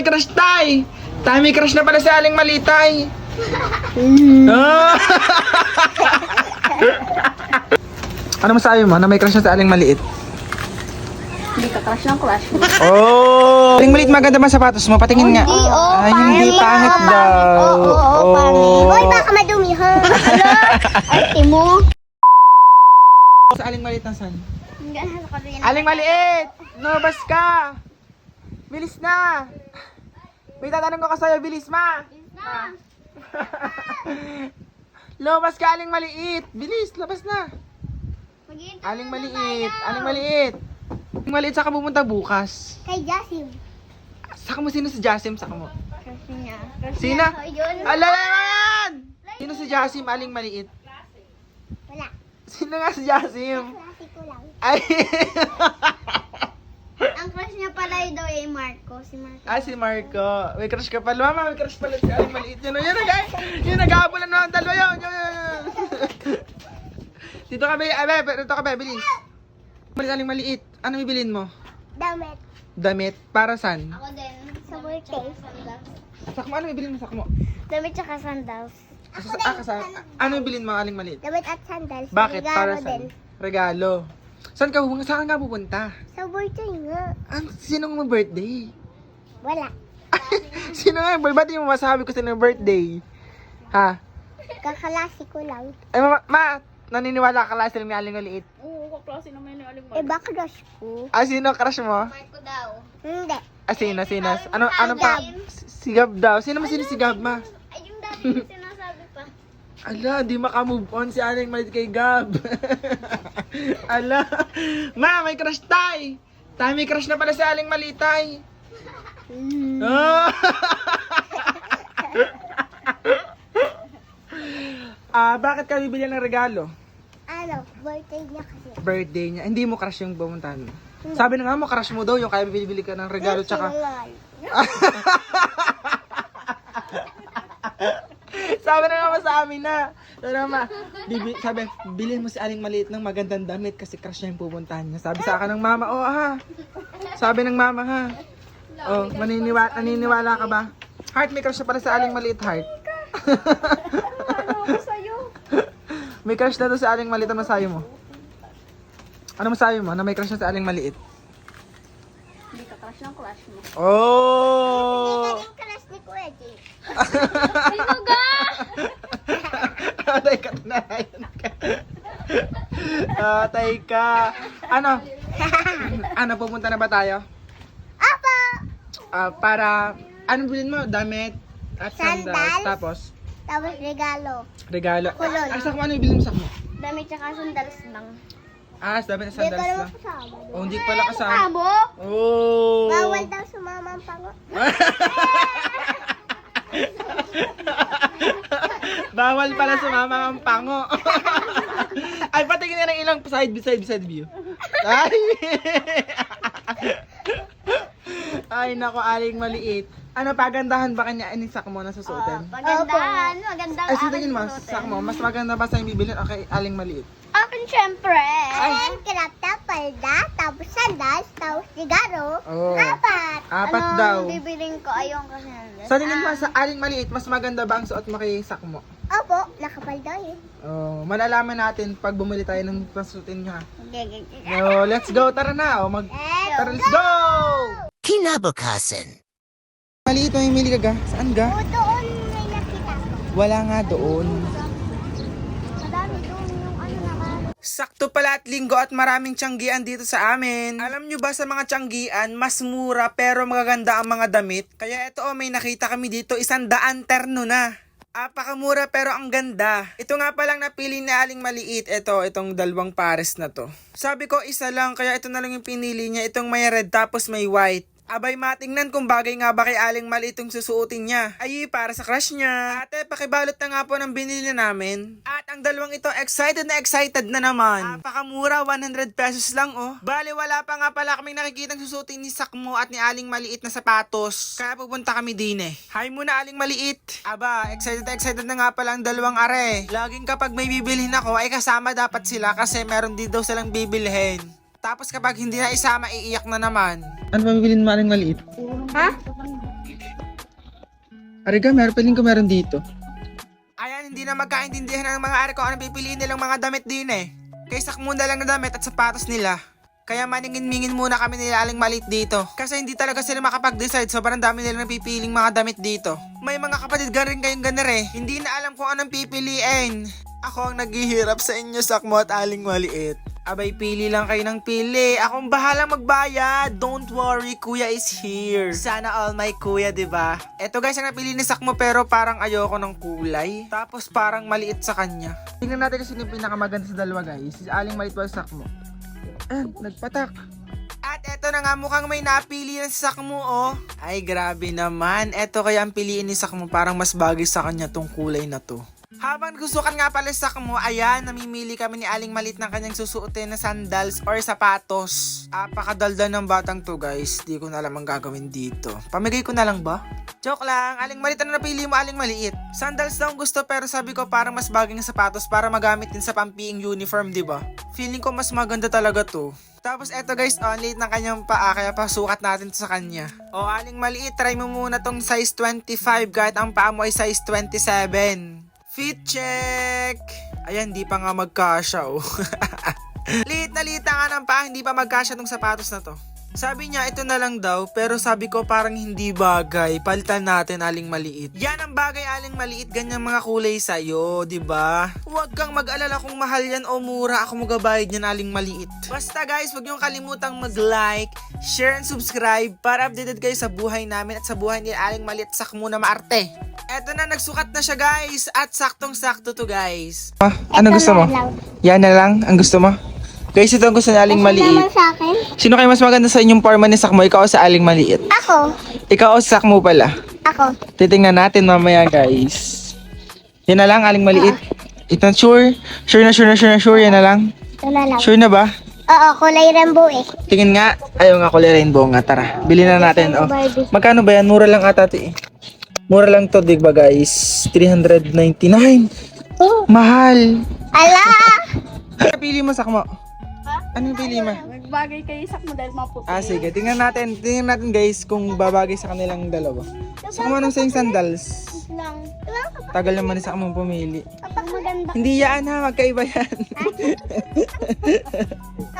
may crush tay! Tay, may crush na pala si Aling Malitay! Ah! ano masabi mo na may crush na si Aling Maliit? Hindi ka crush ng crush mo. Oh! Aling Maliit, maganda ba sapatos mo? Patingin nga. Hindi, oh, Ay, hindi pangit. pangit daw. Oo, oo, oo, pangit. Hoy, baka madumi ha. Hala, arte mo. Sa Aling Maliit na san? Ganun ka rin. Aling Maliit! Lumabas ka! Bilis na! May tatanong ko ka sa'yo, bilis ma! Na. Lumabas ka, Aling Maliit! Bilis, labas na! Aling Maliit! Aling Maliit! Aling Maliit, saan ka pupunta bukas? Kay Jasim. Saka mo sino si Jasim? Saka mo. Crush niya. Crush Sino? niya. So, yun. Alala naman! Sino si Jasim, Aling Maliit? Wala. Sino nga si Jasim? Klase ko lang. Ay! Ang crush niya pala ay daw ay Marco. Si Marco. ah, si Marco. May crush ka pala. Mama, may crush pala si Aling Maliit. Yun, yun, yun, guys. Yun, nag-aabulan na ang dalawa yun. Yun, yun, yun. Dito ka, be. Abe, dito ka, be. Bilis. Malit, Aling Maliit. Ano bibilin mo? Damit. Damit. Para saan? Ako din. Sa birthday. Sakmo, ano bibilin mo, Sakmo? Damit tsaka sandals. Sa, ah, kasa, ano bibilin mo, Aling Maliit? Damit at sandals. Bakit? Regalo Para din. saan? Regalo. Saan ka, saan ka pupunta? Sa birthday nga. Ang, sinong mo birthday? Wala. Sino nga yung birthday? Ba't di mo masabi ko sino birthday? Ha? Kakalasi ko lang. Ay, ma, ma naniniwala ka lang sila ni Aling Maliit. Eh, baka crush ko. Ah, sino crush mo? Marco daw. Hindi. Ah, sino, sino? Ano, ano pa? Sigab daw. Sino mo sino si Gab, ma? Ay, yung dati yung sinasabi pa. Ala, di makamove on si Aling Maliit kay Gab. Ala. Ma, may crush tay. Tay, may crush na pala si Aling Malitay. Ah! ah, bakit ka bibili ng regalo? Ano, birthday niya kasi. Birthday niya. Hindi mo crush yung pumuntahan mo. Sabi na nga mo, crush mo daw yung kaya bibili ka ng regalo tsaka... sabi na naman sa amin na. Sabi na naman, bibi, sabi, bilhin mo si Aling Maliit ng magandang damit kasi crush niya yung pupuntahan niya. Sabi sa akin ng mama, oh ha. Sabi ng mama ha. Oh, maniniwala, naniniwala ka ba? Heart, may crush na pala sa Aling Maliit, Heart. may crush na to sa Aling Maliit. Ano masayo mo? Ano masayo mo na may crush na sa Aling Maliit? Hindi ka crush ng crush mo. Oh! Yung crush ni Kuya Jay. Atay ka, tanayan ka. Atay ka. Ano? Ano, pupunta na ba tayo? Apa! Ah, para, ano bilhin mo? Damit at sandals. Sandals. Tapos, Tapos regalo. regalo. Kulon. Ah, sa ano yung bilhin mo sa mo? Damit tsaka sandals lang. Ah, damit at Hindi ka sandals naman lang. kasama. Oh, hindi pala kasama. Kasama? Oh! Bawal daw sumama ang pango. Bawal pala sumama ang pango. Ay, patingin na ng ilang side by side side view. Ay! Ay, nako, aling maliit. Ano, pagandahan ba kanya inisak mo na Oh, susuotin? Magandaan. Magandang Ay, sige tingin mo, sak mo, mas maganda ba sa yung bibilin o kay aling maliit? Akin syempre. Ay. Ay. Kirata, palda, tapos sandals, tapos sigaro. Oo. Apat. Apat Anong daw. bibiling ko? Ayun kasi sandals. Sa tingin mo, sa aling maliit, mas maganda ba ang suot mo kay sak mo? Opo, nakapalda yun. Oh, malalaman natin pag bumili tayo ng pasutin niya. Gagag. No, let's go, tara na. O, mag... Tara, let's go! Kinabukasan. Maliit, may mili ka ga? Saan ga? O, doon may nakita ko. Wala nga doon. Madami doon yung ano naman. Sakto pala at linggo at maraming tiyanggian dito sa amin. Alam nyo ba sa mga tiyanggian, mas mura pero magaganda ang mga damit? Kaya ito oh, may nakita kami dito, isang daan terno na. Apakamura pero ang ganda. Ito nga palang napili ni Aling Maliit. Ito, itong dalawang pares na to. Sabi ko isa lang, kaya ito na lang yung pinili niya. Itong may red tapos may white. Abay, matingnan kung bagay nga ba kay Aling Maliit itong susuotin niya. Ay, para sa crush niya. Ate, pakibalot na nga po ng binili na namin. At ang dalawang ito, excited na excited na naman. Napakamura, 100 pesos lang oh. Bali, wala pa nga pala kaming nakikitang susuotin ni Sakmo at ni Aling Maliit na sapatos. Kaya pupunta kami din eh. Hi muna Aling Maliit. Aba, excited na excited na nga pala ang dalawang are. Laging kapag may bibilhin ako, ay kasama dapat sila kasi meron din daw silang bibilhin. Tapos kapag hindi na isama, iiyak na naman. Ano pa bibilin mo aling maliit? Ha? Ariga, meron piling ko meron dito. Ayan, hindi na magkaintindihan ng mga ari kung ano pipiliin nilang mga damit din eh. Kaya sakmo na lang na damit at sapatos nila. Kaya maningin-mingin muna kami nila aling malit dito. Kasi hindi talaga sila makapag-decide. Sobrang dami nilang napipiling mga damit dito. May mga kapatid gan rin kayong ganar eh. Hindi na alam kung anong pipiliin. Ako ang naghihirap sa inyo, sakmo at aling maliit. Abay, pili lang kayo ng pili. Akong bahalang magbayad. Don't worry, kuya is here. Sana all my kuya, ba? Eto guys, ang napili ni Sakmo pero parang ayoko ng kulay. Tapos parang maliit sa kanya. Tingnan natin kung sino yung pinakamaganda sa dalawa guys. Si aling maliit pa sak mo. Eh, nagpatak. At eto na nga, mukhang may napili ng Sakmo, oh. Ay, grabe naman. Eto kaya ang piliin ni Sakmo, parang mas bagay sa kanya tong kulay na to. Habang gustukan nga pala sa mo, ayan, namimili kami ni Aling Malit ng kanyang susuotin na sandals or sapatos. Apakadalda ng batang to guys, di ko na alam ang gagawin dito. Pamigay ko na lang ba? Joke lang, Aling Malit, ano napili mo Aling Maliit? Sandals daw gusto pero sabi ko parang mas bagay ng sapatos para magamit din sa pampiing uniform, di ba? Feeling ko mas maganda talaga to. Tapos eto guys, oh, ang liit ng kanyang paa kaya pasukat natin to sa kanya. O aling maliit, try mo muna tong size 25 kahit ang paa mo ay size 27. Fit check! Ayan, di pa nga magkasya oh. liit na liit nga ng paa, hindi pa magkasya tong sapatos na to. Sabi niya, ito na lang daw, pero sabi ko parang hindi bagay. Palitan natin aling maliit. Yan ang bagay aling maliit, ganyan mga kulay sa'yo, ba? Huwag kang mag-alala kung mahal yan o mura, ako magabayad yan aling maliit. Basta guys, huwag niyong kalimutang mag-like, share and subscribe para updated kayo sa buhay namin at sa buhay ni aling maliit sak muna maarte. Eto na, nagsukat na siya guys, at saktong-sakto to guys. Ah, ano Ito gusto mo? na lang. Yan na lang, ang gusto mo? Guys, ito ang gusto ni aling naman maliit. sa akin. Sino kayo mas maganda sa inyong forma ni Sakmo? Ikaw o sa aling maliit? Ako. Ikaw o sa Sakmo pala? Ako. Titingnan natin mamaya guys. Yan na lang, aling maliit. Ito, sure? Sure na, sure na, sure na, sure. Yan na lang. Ito na lang. Sure na ba? Oo, kulay rainbow eh. Tingin nga. Ayaw nga kulay rainbow nga. Tara, bilhin na natin. Oh. Magkano ba yan? Mura lang ata ito eh. Mura lang to, di ba guys? 399. Oh. Mahal. Ala! Pili mo, Sakmo? Anong pili mo? Nagbagay kayo sa model mga puti. Ah, sige. Tingnan natin. Tingnan natin guys kung babagay sa kanilang dalawa. Sakmo anong sa yung sandals? lang. Tagal naman ni Sakmo pumili. maganda. Hindi yan ha, magkaiba yan.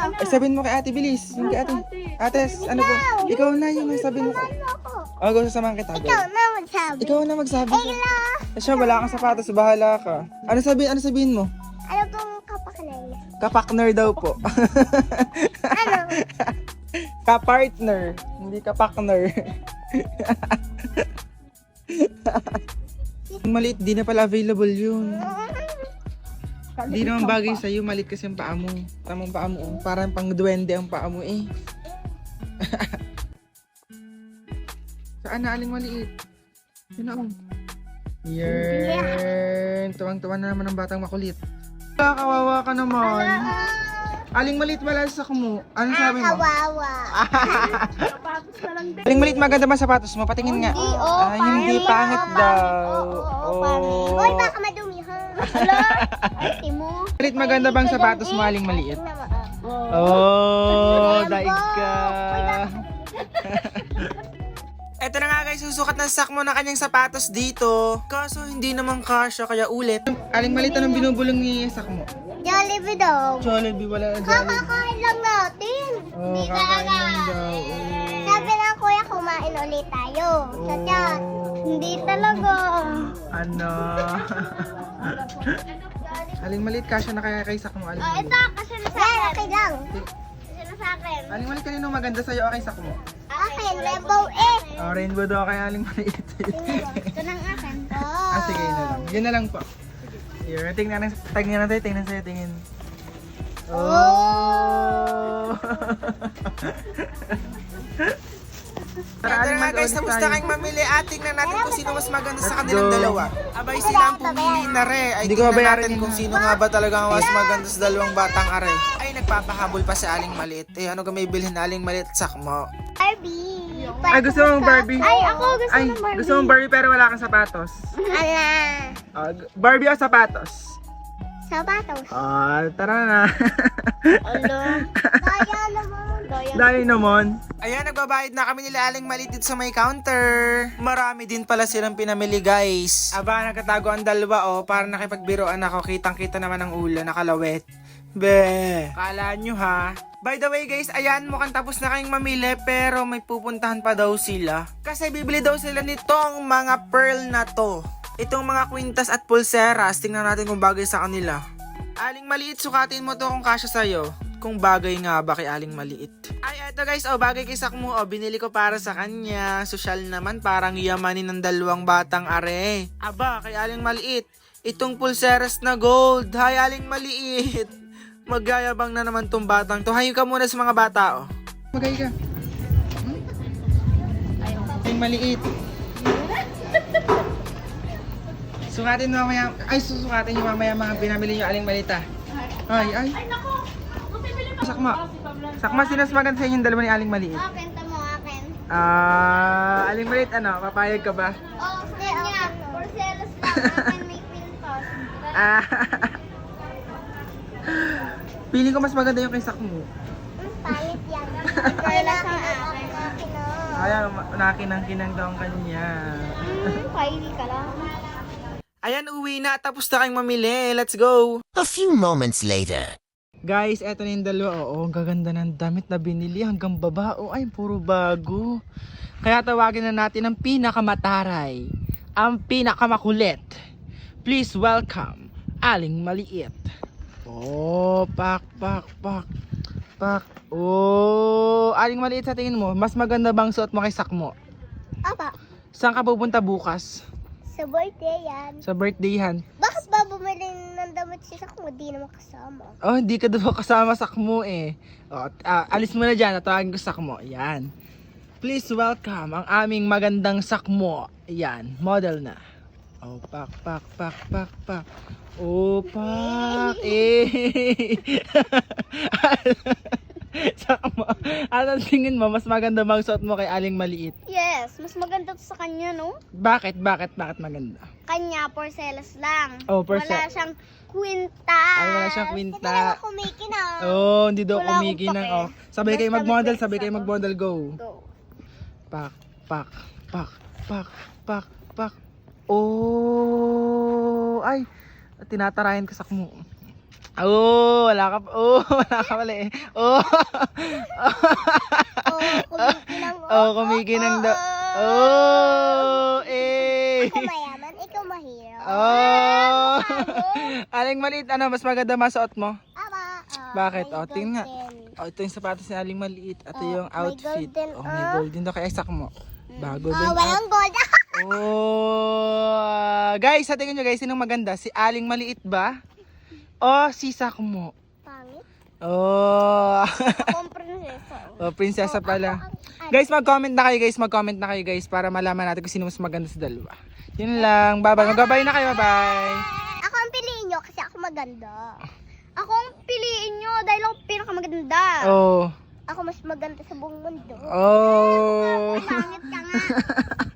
Ay, sabihin mo kay ate, bilis. Yung kay ate. Ates, ano po? Ikaw na yung sabihin mo. O, oh, gusto samahan kita. Ikaw na magsabi. Ikaw na magsabi. Hello! Eh, siya, wala kang sapatos, bahala ka. Ano sabihin, ano sabihin mo? Ano kapakalay? Kapakner daw po. Ano? Kapartner, hindi kapakner. Maliit, di na pala available yun. Di naman bagay sa'yo, maliit kasi ang paa mo. Tamang paa mo, oh. parang pang duwende ang paa mo eh. Saan na aling maliit? Yun na oh. Yan. Tuwang-tuwa na naman ang batang makulit. Ah, Kawawa ka naman. Aling maliit wala sa mo. Ano sabi mo? Kawawa. Aling maliit maganda ba sapatos mo? Patingin nga. Hindi, oh, Ah, hindi pangit daw. Oo, oo, Oh. pangit. Uy, baka madumi ha. Ala, ay, timo. Maliit maganda bang sapatos mo aling maliit? Mo, ah. Oh, daig ka. Eto na nga guys, susukat ng sakmo ng kanyang sapatos dito. Kaso hindi naman kasya, kaya ulit. Aling maliit anong binubulong ni Sak mo? Jollibee daw. Jollibee, wala na Jollibee. Kakakain lang natin. Oh, Hindi kakain lang daw. Oh. Sabi ng kuya, kumain ulit tayo. Sa chat. Oh. Hindi talaga. Ano? Aling maliit kasya na kaya kay Sak mo. Aling Oh, maliit. ito, kasi na sa akin. okay lang. Na sa akin. Aling maliit kanino maganda sa'yo o kay Sak mo? Akin, rainbow eh. Oh, rainbow daw kay aling maliit. Ito ng akin. Oh. ah, sige, yun na lang. Yun na lang po. Here, tingnan, tingnan natin, tingnan sa'yo, tingin. Oh! Tara, na nga guys, ulit tapos tayo. na kayong mamili at tingnan natin kung sino mas maganda sa kanilang dalawa. Abay sila ang pumili na re. Ay Hindi ko tingnan natin kung sino nga ba talaga ang mas maganda sa dalawang batang are. Ay nagpapahabol pa si Aling Maliit. Eh ano ka may bilhin na Aling Maliit sakmo? Barbie. Ay, gusto mong Barbie? Ay, ako gusto Ay, ng Barbie. gusto mong Barbie pero wala kang sapatos. Ala. Ah, Barbie o sapatos? Sapatos. Ah, tara na. Ala. Daya naman. Daya. Dali naman. Ayan, nagbabayad na kami nila aling maliit dito sa may counter. Marami din pala silang pinamili guys. Aba, nagkatago ang dalawa oh, para nakipagbiroan ako. Kitang-kita naman ang ulo, nakalawet. Be, kala nyo ha. By the way guys, ayan, mukhang tapos na kayong mamili pero may pupuntahan pa daw sila. Kasi bibili daw sila nitong mga pearl na to. Itong mga kwintas at pulseras, tingnan natin kung bagay sa kanila. Aling maliit, sukatin mo to kung kasya sa'yo. Kung bagay nga ba kay Aling maliit. Ay, eto guys, oh, bagay kay Sakmo, oh, binili ko para sa kanya. Social naman, parang yamanin ng dalawang batang are. Aba, kay Aling maliit, itong pulseras na gold. Hi, Aling maliit. Magyayabang na naman tong batang to. Hayo ka muna sa mga bata, oh. Magay ka. Hmm? Ay, maliit. Sukatin mo mamaya. Ay, susukatin nyo mamaya mga pinamili nyo aling malita. Ay, ay. Ay, nako! Sakma. Sakma, maganda sa inyong dalawa ni aling maliit? Akin, tamo akin. Ah, aling maliit, ano? Papayag ka ba? Oh, sa kanya. Porcelas lang. Akin may pintos. Ah. Feeling ko mas maganda yung kay Sakmo. Hmm, pangit yan. Porcelas ang akin. Akin na. Kaya nakinang-kinang daw ang kanya. Hmm, kaili ka lang. Ayan, uwi na. Tapos na kayong mamili. Let's go. A few moments later. Guys, eto na yung dalawa. Oo, ang gaganda ng damit na binili hanggang baba. Oh, ay, puro bago. Kaya tawagin na natin ang pinakamataray. Ang pinakamakulit. Please welcome, Aling Maliit. Oh, pak, pak, pak. Pak. Oh, Aling Maliit sa tingin mo, mas maganda bang suot mo kay Sakmo? Apa, Saan ka pupunta bukas? sa birthday yan. Sa birthdayhan. Bakit ba bumili ng damit si Sakmo? Di naman kasama. Oh, hindi ka daw kasama sakmo eh. Oh, ah, alis mo na dyan, tatawagin ko sakmo. Yan. Please welcome ang aming magandang sakmo. Yan, model na. Oh, pak, pak, pak, pak, pak. Oh, pak, eh. sakmo. Anong tingin mo, mas maganda bang suot mo kay Aling Maliit? Yes, mas maganda to sa kanya, no? Bakit, bakit, bakit maganda? Kanya, porcelas lang. Oh, porce- Wala siyang kwinta. Ay, wala siyang kwinta. Hindi naman kumikinang. Oh, hindi daw Wala akong kumikinang. pake. Oh. Sabay kayo Basta mag-model, sabay kayo ako. mag-model, go. Go. Pak, pak, pak, pak, pak, pak. Oh, ay, tinatarayan ka sakmo. Oh, wala ka pa. Oh, wala ka pala eh. Oh. Oh, kumikinang. oh, daw. Oh, eh. Ako mayaman, ikaw mahirap. Oh. Aling maliit, ano, mas maganda masuot mo? Aba, ah, Bakit? Oh, tingnan nga. Oh, ito yung sapatos ni Aling Maliit. Ito Oh, yung may outfit. golden, Oh, may ah. golden daw kaya sakmo. Bago Oh, din. walang gold. Oh, guys, sa tingin nyo guys, sinong maganda? Si Aling Maliit ba? O si Sakmo? Pangit. Oh, Akong prinsesa. oh prinsesa pala. Ang- Guys, mag-comment na kayo guys, mag-comment na kayo guys para malaman natin kung sino mas maganda sa dalawa. Yun lang. Bye-bye. Mag-bye na kayo. Bye. Ako ang piliin nyo kasi ako maganda. Ako ang piliin nyo dahil ako pinakamaganda. Oh. Ako mas maganda sa buong mundo. Oh. Pangit ka nga.